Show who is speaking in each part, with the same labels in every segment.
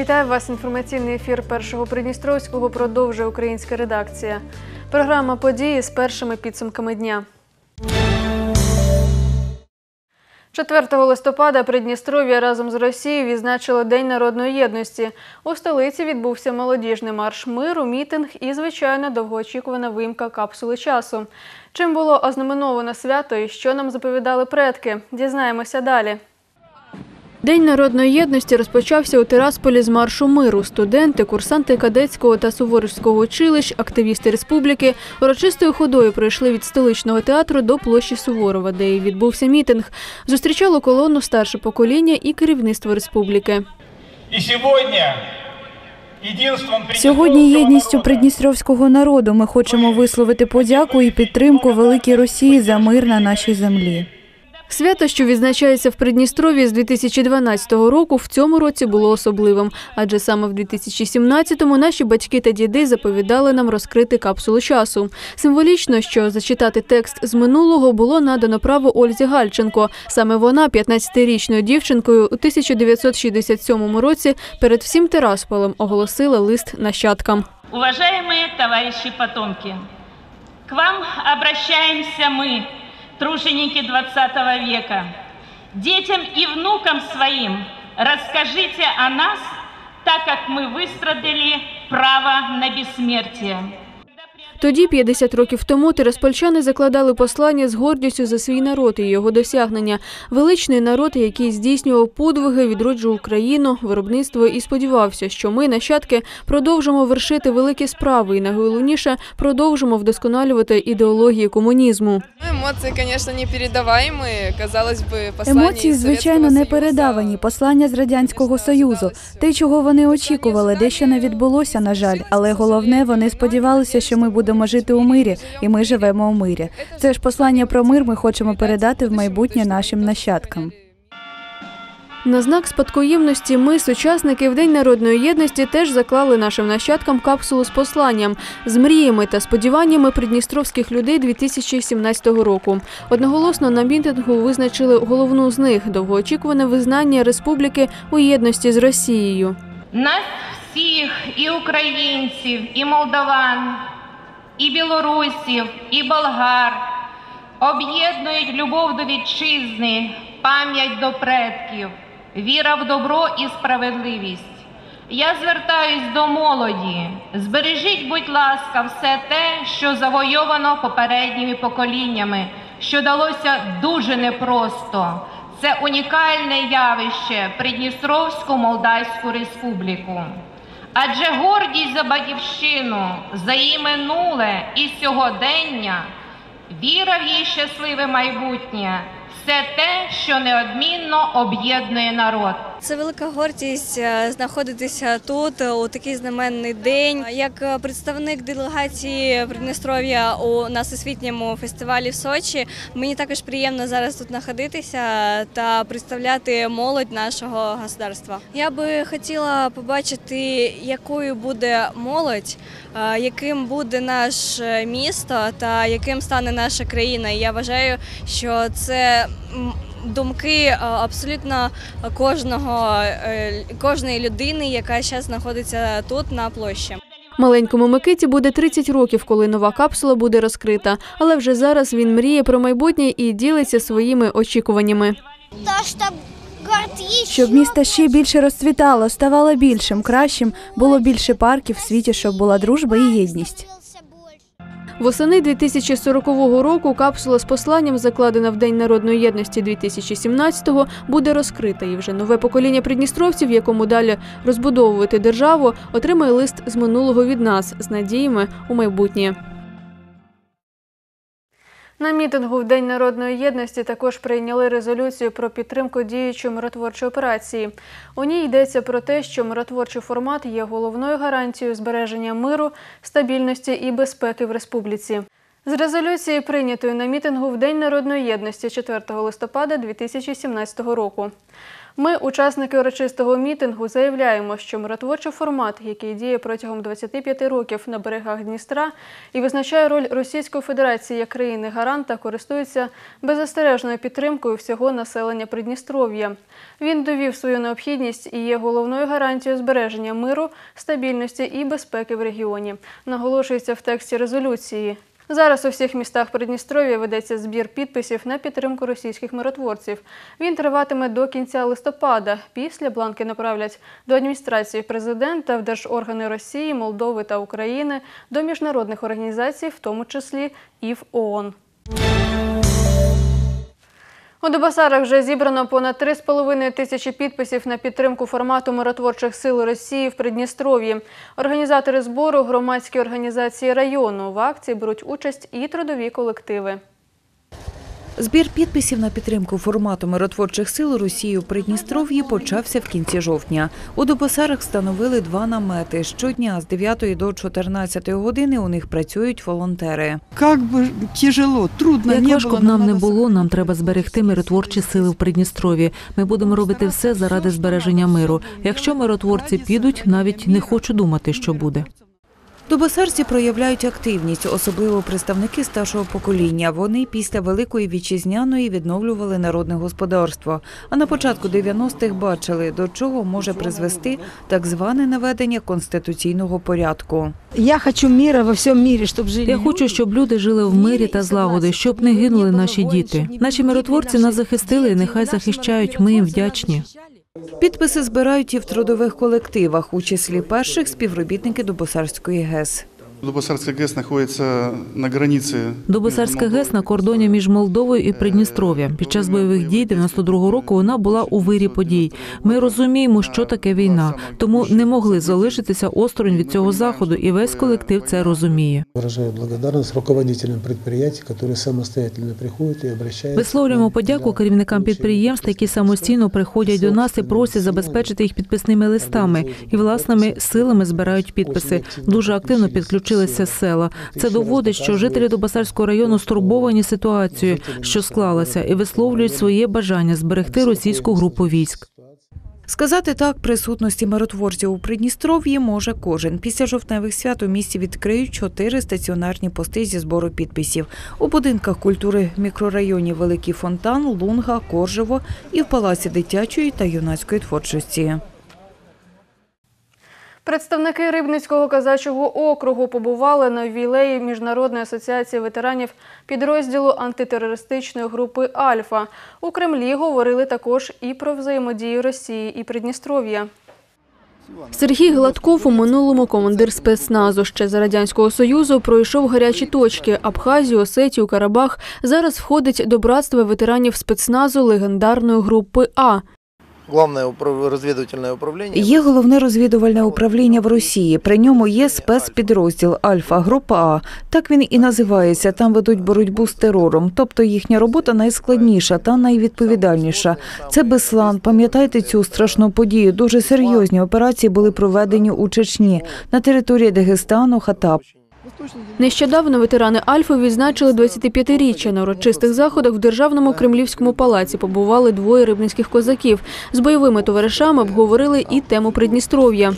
Speaker 1: Вітаю вас. Інформаційний ефір першого Придністровського продовжує українська редакція. Програма події з першими підсумками дня. 4 листопада Придністров'я разом з Росією відзначило День народної єдності. У столиці відбувся молодіжний марш миру, мітинг і, звичайно, довгоочікувана виїмка капсули часу. Чим було ознаменовано свято і що нам заповідали предки? Дізнаємося далі. День народної єдності розпочався у Тирасполі з маршу миру. Студенти, курсанти кадетського та суворівського училищ, активісти республіки урочистою ходою пройшли від столичного театру до площі Суворова, де і відбувся мітинг. Зустрічало колону старше покоління і керівництво республіки.
Speaker 2: Сегодня единством
Speaker 3: Сьогодні єдністю придністровського народу ми хочемо висловити подяку і підтримку великій Росії за мир на нашій землі.
Speaker 1: Свято, що відзначається в Придністров'ї з 2012 року, в цьому році було особливим, адже саме в 2017-му наші батьки та діди заповідали нам розкрити капсулу часу. Символічно, що зачитати текст з минулого було надано право Ользі Гальченко. Саме вона, 15-річною дівчинкою, у 1967 році перед всім Терасполем оголосила лист нащадкам.
Speaker 4: Уважаемые товарищи потомки, к вам обращаемся мы, труженики 20 века. Детям и внукам своим расскажите о нас, так как мы выстрадали право на бессмертие.
Speaker 1: Тоді, 50 років тому, тираспольчани закладали послання з гордістю за свій народ і його досягнення. Величний народ, який здійснював подвиги, відроджував країну, виробництво і сподівався, що ми, нащадки, продовжимо вершити великі справи і найголовніше продовжимо вдосконалювати ідеології комунізму.
Speaker 5: Ну, Емоції, звісно, непередаваемые. Казалось би, послання
Speaker 3: Емоції, звичайно, не передавані. Послання з радянського союзу, те, чого вони очікували, дещо не відбулося, на жаль. Але головне, вони сподівалися, що ми будемо жити у мирі, і ми живемо у мирі. Це ж послання про мир ми хочемо передати в майбутнє нашим нащадкам.
Speaker 1: На знак спадкоємності ми, сучасники, в День народної єдності теж заклали нашим нащадкам капсулу з посланням, з мріями та сподіваннями придністровських людей 2017 року. Одноголосно на мітингу визначили головну з них довгоочікуване визнання республіки у єдності з Росією.
Speaker 4: Нас всіх, і українців, і молдаван, і білорусів, і болгар об'єднують любов до вітчизни, пам'ять до предків, віра в добро і справедливість. Я звертаюсь до молоді. Збережіть, будь ласка, все те, що завойовано попередніми поколіннями, що далося дуже непросто. Це унікальне явище Придністровську Молдавську Республіку. Адже гордість за батьківщину, за її минуле і сьогодення, віра в її щасливе майбутнє все те, що неодмінно об'єднує народ.
Speaker 6: Це велика гордість е, знаходитися тут е, у такий знаменний день. Як е, представник делегації Придністров'я у на всесвітньому фестивалі в Сочі, мені також приємно зараз тут знаходитися та представляти молодь нашого государства. Я би хотіла побачити, якою буде молодь, яким буде наше місто та яким стане наша країна. Я вважаю, що це думки е, абсолютно кожного е, кожної людини, яка зараз знаходиться тут на площі.
Speaker 1: Маленькому Микиті буде 30 років, коли нова капсула буде розкрита. Але вже зараз він мріє про майбутнє і ділиться своїми очікуваннями.
Speaker 3: Щоб місто ще більше розцвітало, ставало більшим, кращим, було більше парків в світі, щоб була дружба і єдність.
Speaker 1: Восени 2040 року капсула з посланням, закладена в День народної єдності 2017-го, буде розкрита. І вже нове покоління придністровців, якому далі розбудовувати державу, отримає лист з минулого від нас з надіями у майбутнє. На мітингу в День народної єдності також прийняли резолюцію про підтримку діючої миротворчої операції. У ній йдеться про те, що миротворчий формат є головною гарантією збереження миру, стабільності і безпеки в республіці. З резолюції, прийнятою на мітингу в День народної єдності 4 листопада 2017 року.
Speaker 7: Ми, учасники урочистого мітингу, заявляємо, що миротворчий формат, який діє протягом 25 років на берегах Дністра і визначає роль Російської Федерації як країни-гаранта, користується беззастережною підтримкою всього населення Придністров'я. Він довів свою необхідність і є головною гарантією збереження миру, стабільності і безпеки в регіоні. Наголошується в тексті резолюції. Зараз у всіх містах Придністров'я ведеться збір підписів на підтримку російських миротворців. Він триватиме до кінця листопада. Після бланки направлять до адміністрації президента, в держоргани Росії, Молдови та України, до міжнародних організацій, в тому числі і в ООН. У Дебасарах вже зібрано понад 3,5 тисячі підписів на підтримку формату миротворчих сил Росії в Придністров'ї. Організатори збору громадські організації району. В акції беруть участь і трудові колективи.
Speaker 8: Збір підписів на підтримку формату миротворчих сил Росії у Придністров'ї почався в кінці жовтня. У Дубосарах встановили два намети. Щодня з 9 до 14 години у них працюють волонтери.
Speaker 9: Как бы тяжело, трудно
Speaker 10: Як
Speaker 9: не
Speaker 10: важко б нам не було, нам треба зберегти миротворчі сили в Придністров'ї. Ми будемо робити все заради збереження миру. Якщо миротворці підуть, навіть не хочу думати, що буде.
Speaker 8: Дубосарці проявляють активність, особливо представники старшого покоління. Вони після Великої Вітчизняної відновлювали народне господарство. А на початку 90-х бачили, до чого може призвести так зване наведення конституційного порядку.
Speaker 9: Я хочу мира во всем мире, чтобы жили
Speaker 10: Я хочу, щоб люди жили в мирі та злагоди, щоб не гинули наші діти. Наші миротворці нас захистили, і нехай захищають. Ми їм вдячні.
Speaker 8: Підписи збирають і в трудових колективах, у числі перших співробітники Дубосарської ГЕС.
Speaker 11: Дубосарская ГЭС находится на границе.
Speaker 10: Добосарська ГЕС на кордоні між Молдовою і Придністров'ям. Під час бойових дій 92-го року вона була у вирі подій. Ми розуміємо, що таке війна, тому не могли залишитися осторонь від цього заходу, і весь колектив це розуміє.
Speaker 12: Выражаю благодарность руководителям предприятий, которые самостоятельно приходят и обращаются.
Speaker 10: Висловлюємо подяку керівникам підприємств, які самостійно приходять до нас і просять забезпечити їх підписними листами і власними силами збирають підписи. Дуже активно підключилися села. Це доводить, що жителі Добасарського району стурбовані ситуацією, що склалася, і висловлюють своє бажання зберегти російську групу військ.
Speaker 8: Сказати так присутності миротворців у Придністров'ї може кожен. Після жовтневих свят у місті відкриють чотири стаціонарні пости зі збору підписів. У будинках культури в мікрорайоні Великий Фонтан, Лунга, Коржево і в Палаці дитячої та юнацької творчості.
Speaker 7: Представники Рибницького казачого округу побували на ювілеї Міжнародної асоціації ветеранів підрозділу антитерористичної групи Альфа. У Кремлі говорили також і про взаємодію Росії і Придністров'я. Сергій Гладков у минулому командир спецназу. Ще за радянського союзу пройшов гарячі точки Абхазію, Осетію, Карабах. Зараз входить до братства ветеранів спецназу легендарної групи А.
Speaker 13: Управ- розвідувальне управління.
Speaker 8: Є головне розвідувальне управління в Росії. При ньому є спецпідрозділ Альфа, група А. Так він і називається. Там ведуть боротьбу з терором. Тобто їхня робота найскладніша та найвідповідальніша. Це Беслан. Пам'ятаєте цю страшну подію? Дуже серйозні операції були проведені у Чечні на території Дагестану, Хатап.
Speaker 7: Нещодавно ветерани Альфи відзначили 25-річчя. На урочистих заходах в Державному Кремлівському палаці побували двоє рибницьких козаків. З бойовими товаришами обговорили і тему Придністров'я.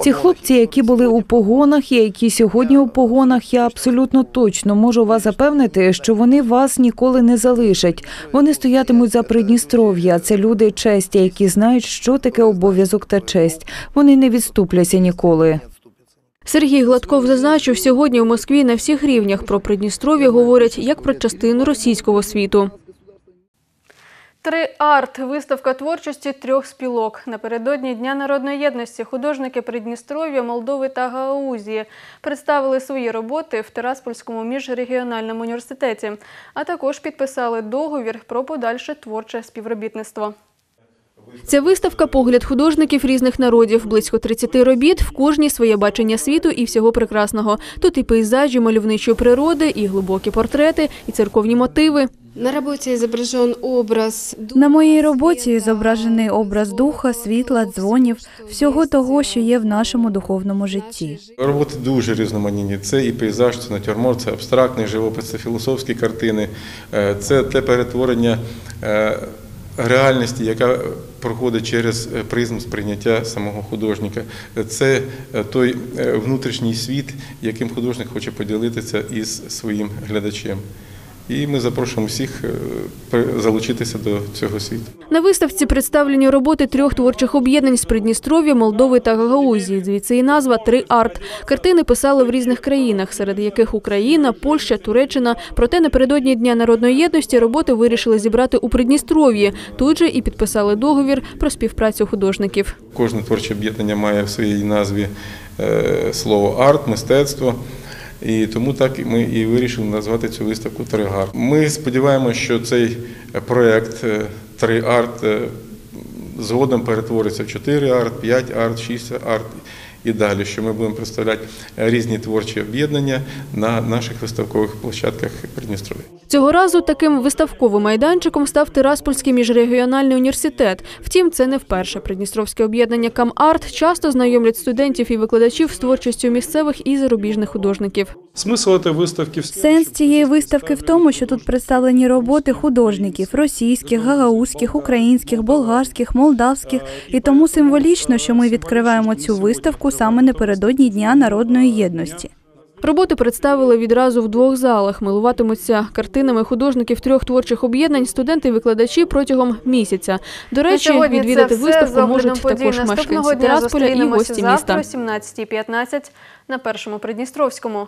Speaker 13: Ці
Speaker 8: хлопці, які були у погонах і які сьогодні у погонах, я абсолютно точно можу вас запевнити, що вони вас ніколи не залишать. Вони стоятимуть за Придністров'я. Це люди честі, які знають, що таке обов'язок та честь. Вони не відступляться ніколи.
Speaker 7: Сергій Гладков зазначив, сьогодні в Москві на всіх рівнях про Придністров'я говорять як про частину російського світу. Три арт виставка творчості трьох спілок. Напередодні Дня народної єдності художники Придністров'я, Молдови та Гаузії представили свої роботи в Тераспольському міжрегіональному університеті, а також підписали договір про подальше творче співробітництво. Ця виставка погляд художників різних народів, близько 30 робіт, в кожній своє бачення світу і всього прекрасного. Тут і пейзажі мальовничої природи, і глибокі портрети, і церковні мотиви.
Speaker 14: На роботі зображен образ
Speaker 3: На моїй роботі зображений образ духа, світла, дзвонів, всього того, що є в нашому духовному житті.
Speaker 15: Роботи дуже різноманітні. Це і пейзаж, це натюрморт, це абстрактний живопис, це філософські картини, е, це те перетворення е, реальності, яка проходить через е, призму сприйняття самого художника. Це е, той е, внутрішній світ, яким художник хоче поділитися із своїм глядачем. І ми запрошуємо всіх е, залучитися до цього світу.
Speaker 1: На виставці представлені роботи трьох творчих об'єднань з Придністров'я, Молдови та Гагаузії. Звідси і назва «Три арт». Картини писали в різних країнах, серед яких Україна, Польща, Туреччина. Проте напередодні Дня народної єдності роботи вирішили зібрати у Придністров'ї. Тут же і підписали договір про співпрацю художників.
Speaker 15: Кожне творче об'єднання має в своїй назві е, слово арт, мистецтво. І тому так ми і вирішили назвати цю виставку Тригар. Ми сподіваємося, що цей проект е, «Три арт» е, згодом перетвориться в 4 арт, 5 арт, 6 арт і далі, що ми будемо представляти різні творчі об'єднання на наших виставкових площадках Придністров'я.
Speaker 1: Цього разу таким виставковим майданчиком став Тираспольський міжрегіональний університет. Втім, це не вперше. Придністровське об'єднання «Камарт» часто знайомлять студентів і викладачів з творчістю місцевих і зарубіжних художників.
Speaker 16: Смысл этой выставки в
Speaker 3: Сенс цієї виставки в тому, що тут представлені роботи художників російських, гагаузьких, українських, болгарських, молдавських. І тому символічно, що ми відкриваємо цю виставку саме напередодні Дня народної єдності.
Speaker 1: Роботи представили відразу в двох залах. Милуватимуться картинами художників трьох творчих об'єднань студенти і викладачі протягом місяця. До речі,
Speaker 7: сьогодні це
Speaker 1: відвідати
Speaker 7: все.
Speaker 1: виставку
Speaker 7: З оглядом
Speaker 1: можуть
Speaker 7: подій
Speaker 1: також
Speaker 7: наступного
Speaker 1: мешканці
Speaker 7: дня
Speaker 1: Тирасполя і
Speaker 7: зустрінемося
Speaker 1: гості
Speaker 7: завтра
Speaker 1: міста.
Speaker 7: о 17.15 на першому Придністровському.